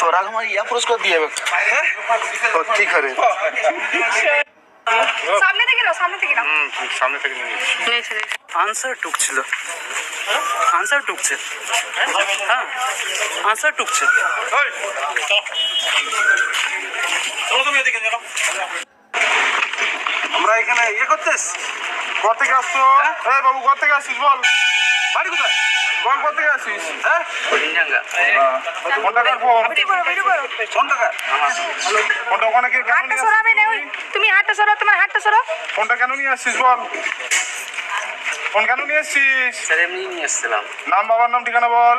তোরা আমার ইয়া পুরস্কার দিয়ে যাবে। সত্যি করে। সামনে থেকে নাও সামনে থেকে নাও। সামনে থেকে নিয়ে নিয়েছে আনসার টুকছিল। আনসার টুকছে। হ্যাঁ? আনসার টুকছে। আমরা এখানে ইয়ে করতেস কোথা থেকে আসছো? এই বাবু কোথা থেকে বল। বাড়ি কোথায়? বল কোথা থেকে আসছিস? হ্যাঁ টাকার ফোন? ফোনটা ওখানে কি কেন হাতটা সরাবে না তুমি হাতটা সরাও তোমার হাতটা সরাও। ফোনটা কেন নিয়ে আসছিস বল? ফোন কেন নিয়ে আসছিস? স্যার এমনি নিয়ে এসেছিলাম নাম বাবার নাম ঠিকানা বল।